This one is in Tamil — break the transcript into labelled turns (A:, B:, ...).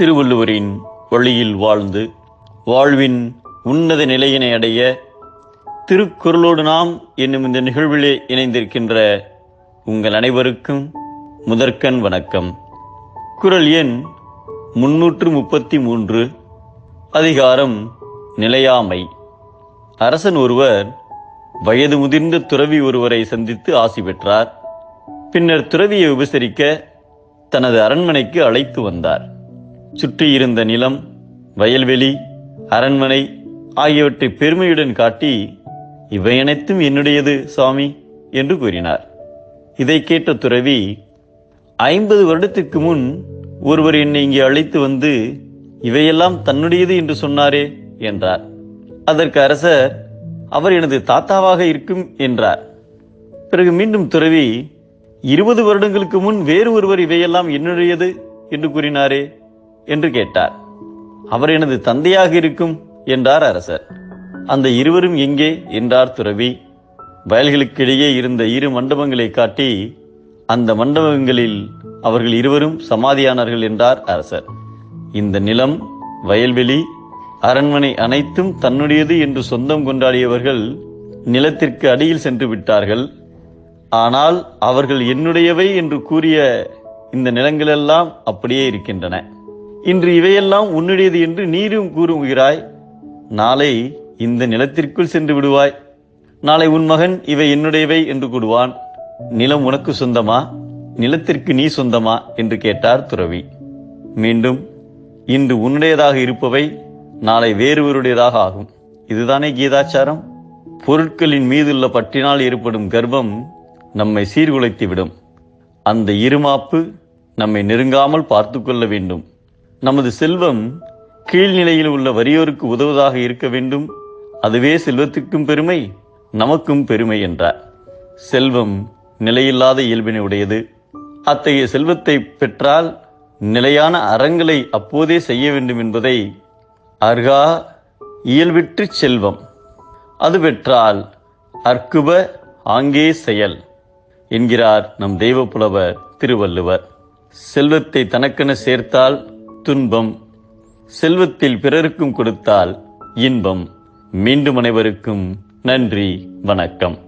A: திருவள்ளுவரின் வழியில் வாழ்ந்து வாழ்வின் உன்னத நிலையினை அடைய திருக்குறளோடு நாம் என்னும் இந்த நிகழ்விலே இணைந்திருக்கின்ற உங்கள் அனைவருக்கும் முதற்கண் வணக்கம். குறள் எண் முன்னூற்று முப்பத்தி மூன்று அதிகாரம் நிலையாமை. அரசன் ஒருவர் வயது முதிர்ந்த துறவி ஒருவரை சந்தித்து ஆசி பெற்றார். பின்னர் துறவியை உபசரிக்க தனது அரண்மனைக்கு அழைத்து வந்தார். சுற்றியிருந்த நிலம் வயல்வெளி அரண்மனை ஆகியவற்றை பெருமையுடன் காட்டி இவை அனைத்தும் என்னுடையது சுவாமி என்று கூறினார். இதை கேட்ட துறவி ஐம்பது வருடத்திற்கு முன் ஒருவர் என்னை இங்கே அழைத்து வந்து இவையெல்லாம் தன்னுடையது என்று சொன்னாரே என்றார். அதற்கு அரசர் அவர் எனது தாத்தாவாக இருக்கும் என்றார். பிறகு மீண்டும் துறவி இருபது வருடங்களுக்கு முன் வேறு ஒருவர் இவையெல்லாம் என்னுடையது? என்று கூறினாரே. என்று கேட்டார். அவர் எனது தந்தையாக இருக்கும் என்றார் அரசர். அந்த இருவரும் எங்கே? என்றார் துறவி. வயல்களுக்கிடையே இருந்த இரு மண்டபங்களை காட்டி அந்த மண்டபங்களில் அவர்கள் இருவரும் சமாதியானார்கள் என்றார் அரசர். இந்த நிலம் வயல்வெளி அரண்மனை அனைத்தும் தன்னுடையது என்று சொந்தம் கொண்டாடியவர்கள் நிலத்திற்கு அடியில் சென்று விட்டார்கள். ஆனால் அவர்கள் என்னுடையவை என்று கூறிய இந்த நிலங்களெல்லாம் அப்படியே இருக்கின்றன. இன்று இவையெல்லாம் உன்னுடையது என்று நீரும் கூறுகிறாய். நாளை இந்த நிலத்திற்குள் சென்று விடுவாய். நாளை உன் மகன் இவை என்னுடையவை என்று கூடுவான் நிலம் உனக்கு சொந்தமா? நிலத்திற்கு நீ சொந்தமா? என்று கேட்டார் துறவி. மீண்டும் இன்று உன்னுடையதாக இருப்பவை நாளை வேறுவருடையதாக ஆகும். இதுதானே கீதாச்சாரம்? பொருட்களின் மீதுள்ள பற்றினால் ஏற்படும் கர்ப்பம் நம்மை சீர்குலைத்துவிடும். அந்த இருமாப்பு நம்மை நெருங்காமல் பார்த்து கொள்ள வேண்டும். நமது செல்வம் கீழ்நிலையில் உள்ள வறியோருக்கு உதவுவதாக இருக்க வேண்டும். அதுவே செல்வத்திற்கும் பெருமை நமக்கும் பெருமை என்றார். செல்வம் நிலையில்லாத இயல்பினை உடையது. அத்தகைய செல்வத்தை பெற்றால் நிலையான அறங்களை அப்போதே செய்ய வேண்டும் என்பதை அர்கா இயல்பிற்று செல்வம். அது பெற்றால் அற்குப ஆங்கே செயல் என்கிறார் நம் தெய்வப்புலவர் திருவள்ளுவர். செல்வத்தை தனக்கென சேர்த்தால் துன்பம் செல்வத்தில் பிறருக்கும் கொடுத்தால் இன்பம். மீண்டும் அனைவருக்கும் நன்றி வணக்கம்.